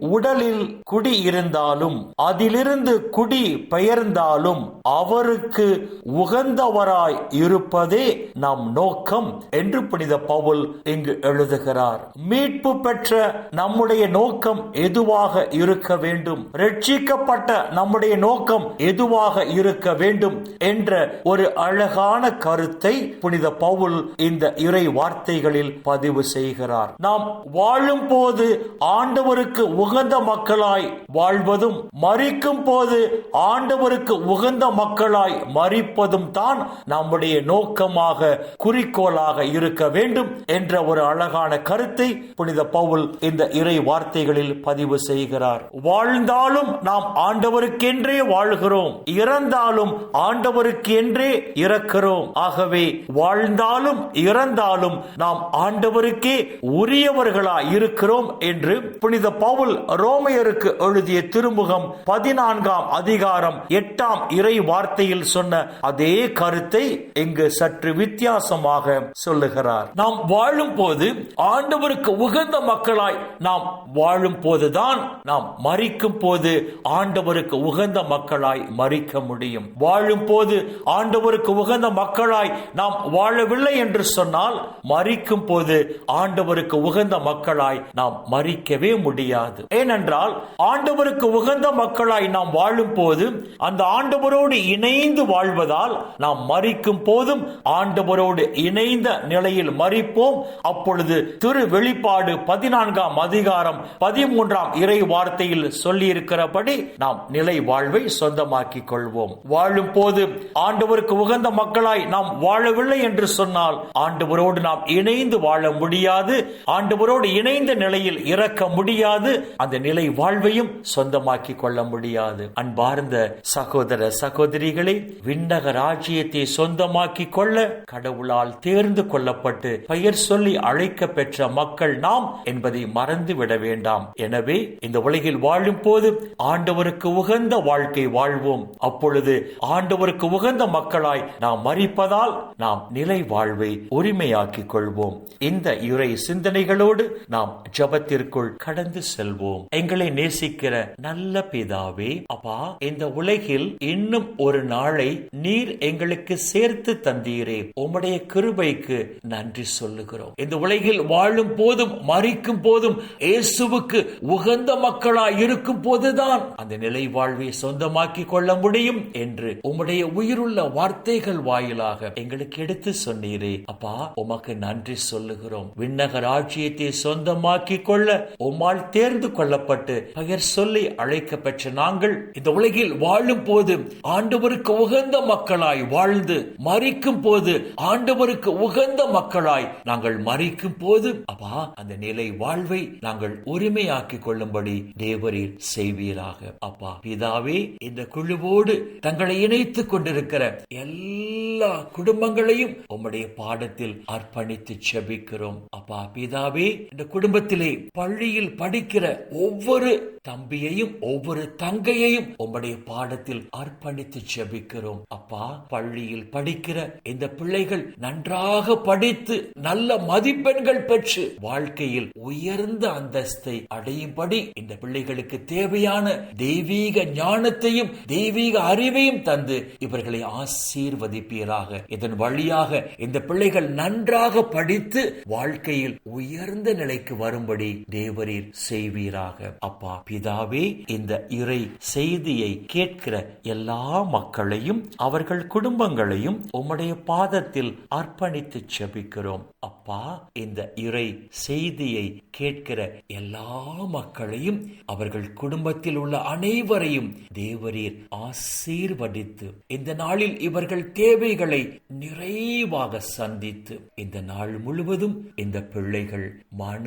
உடலில் குடியிருந்தாலும் அதிலிருந்து குடி பெயர்ந்தாலும் அவருக்கு உகந்தவராய் இருப்பதே நம் நோக்கம் என்று புனித பவுல் இங்கு எழுதுகிறார். மீட்பு பெற்ற நம்முடைய நோக்கம் எதுவாக இருக்க வேண்டும்? ரட்சிக்கப்பட்ட நம்முடைய நோக்கம் எதுவாக இருக்க வேண்டும்? என்ற ஒரு அழகான கருத்தை புனித பவுல் இந்த இறை வார்த்தைகளில் பதிவு செய்கிறார். நாம் வாழும் போது ஆண்டவருக்கு உகந்த மக்களாய் வாழ்வதும் மறிக்கும் போது ஆண்டவருக்கு உகந்த மக்களாய் மறிப்பதும் தான் நம்முடைய நோக்கமாக குறிக்கோளாக இருக்க வேண்டும் என்ற ஒரு அழகான கருத்தை புனித பவுல் இந்த இறை வார்த்தைகளில் பதிவு செய்கிறார். வாழ்ந்தாலும் நாம் ஆண்டவருக்கென்றே வாழ்கிறோம். இறந்தாலும் ஆண்டவருக்கு என்றே இறக்கிறோம். ஆகவே வாழ்ந்தாலும் இறந்தாலும் நாம் ஆண்டவருக்கே உரியவர்களாய் இருக்கிறோம் என்று புனித பவுல் ரோமையருக்கு எழுதிய திருமுகம் பதினான்காம் அதிகாரம் எட்டாம் இறை வார்த்தையில் சொன்ன அதே கருத்தை இங்கு சற்று வித்தியாசமாக சொல்லுகிறார். நாம் வாழும் போது ஆண்டவருக்கு உகந்த மக்களாய் நாம் வாழும் போதுதான் நாம் மறிக்கும் போது ஆண்டவருக்கு உகந்த மக்களாய் மறிக்க முடியும். வாழும் போது ஆண்டவருக்கு உகந்த மக்களாய் நாம் வாழவில்லை என்று சொன்னால் மறிக்கும் போது ஆண்டவருக்கு உகந்த மக்களாய் நாம் மறிக்கவே முடியாது. ஏனென்றால் ஆண்டவருக்கு உகந்த மக்களாய் நாம் வாழும் போது அந்த ஆண்டவரோடு இணைந்து வாழ்வதால் நாம் மறிக்கும் போதும் ஆண்டவரோடு இணைந்த நிலையில் மறிப்போம் அப்பொழுது திரு வெளிப்பாடு பதினான்காம் அதிகாரம் பதிமூன்றாம் இறை வார்த்தையில் சொல்லியிருக்கிறபடி நாம் நிலை வாழ்வை சொந்தமாக்கிக் கொள்வோம். வாழும் போது ஆண்டவருக்கு உகந்த மக்களாய் நாம் வாழவில்லை என்று சொன்னால் ஆண்டவரோடு நாம் இணைந்து வாழ முடியாது. ஆண்டவரோடு இணைந்த நிலையில் இறக்க முடியாது. அந்த நிலை வாழ்வையும் சொந்தமாக்கி கொள்ள முடியாது. அன்பார்ந்த சகோதர சகோதரிகளை விண்ணக ராஜ்யத்தை சொந்தமாக்கிக் கொள்ள கடவுளால் தேர்ந்து கொள்ளப்பட்டு பெயர் சொல்லி அழைக்க பெற்ற மக்கள் நாம் என்பதை மறந்து விட வேண்டாம். எனவே இந்த உலகில் வாழும் போது ஆண்டவருக்கு உகந்த வாழ்க்கை வாழ்வோம். அப்பொழுது ஆண்டவருக்கு உகந்த மக்களாய் நாம் மறிப்பதால் நாம் நிலை வாழ்வை உரிமையாக்கிக் கொள்வோம். இந்த இறை சிந்தனைகளோடு நாம் ஜபத்திற்குள் கடந்து செல்வோம். எங்களை நேசிக்கிற நல்ல பிதாவே அப்பா இந்த உலகில் இன்னும் ஒரு நாளை நீர் எங்களுக்கு சேர்த்து தந்தீரே. உம்முடைய கிருபைக்கு நன்றி சொல்லுகிறோம். இந்த உலகில் வாழும் போதும் மறிக்கும் போதும் இயேசுவுக்கு உகந்த மக்களா இருக்கும் போதுதான் அந்த நிலை வாழ்வை சொந்தமாக்கி கொள்ள முடியும் என்று உம்முடைய உயிருள்ள வார்த்தைகள் வாயிலாக எங்களுக்கு எடுத்து சொன்னீரே. அப்பா உமக்கு நன்றி சொல்லுகிறோம். விண்ணக ராஜ்யத்தை சொந்தமாக்கி கொள்ள உம்மால் தேர்ந்து கொள்ளப்பட்டு பெயர் சொல்லி அழைக்க பெற்ற நாங்கள் இந்த உலகில் வாழும் போது ஆண்டவருக்கு உகந்த மக்களாய் வாழ்ந்து மறிக்கும் போது ஆண்டவருக்கு உகந்த மக்களாய் நாங்கள் மறிக்கும் போது அப்பா அந்த நிலை வாழ்வை நாங்கள் உரிமையாக்கிக் கொள்ளும்படி தேவரீர் செய்வீராக. அப்பா பிதாவே இந்த குழுவோடு தங்களை இணைத்துக் கொண்டிருக்கிற எல்லா குடும்பங்களையும் உம்முடைய பாடத்தில் அர்ப்பணித்து செபிக்கிறோம். அப்பா பிதாவே இந்த குடும்பத்திலே பள்ளியில் படிக்கிற ஒவ்வொரு தம்பியையும் ஒவ்வொரு தங்கையையும் உம்முடைய பாடத்தில் அர்ப்பணித்து செபிக்கிறோம் அப்பா பள்ளியில் படிக்கிற இந்த பிள்ளைகள் நன்றாக படித்து நல்ல மதிப்பெண்கள் பெற்று வாழ்க்கையில் உயர்ந்த அந்தஸ்தை அடையும்படி இந்த பிள்ளைகளுக்கு தேவையான தெய்வீக ஞானத்தையும் தெய்வீக அறிவையும் தந்து இவர்களை ஆசீர்வதிப்பீராக. இதன் வழியாக இந்த பிள்ளைகள் நன்றாக படித்து வாழ்க்கையில் உயர்ந்த நிலைக்கு வரும்படி தேவரீர் செய்வீராக. அப்பா பிதாவே இந்த இறை செய்தியை கேட்கிற எல்லா மக்களையும் அவர்கள் குடும்பங்களையும் உம்முடைய பாதத்தில் அர்ப்பணித்து செபிக்கிறோம். அப்பா இந்த இறை செய்தியை கேட்கிற எல்லா மக்களையும் அவர்கள் குடும்பத்தில் உள்ள அனைவரையும் தேவரீர் ஆசீர்வதித்து இந்த நாளில் இவர்கள் தேவைகளை நிறைவாக சந்தித்து இந்த நாள் முழுவதும் இந்த பிள்ளைகள் மன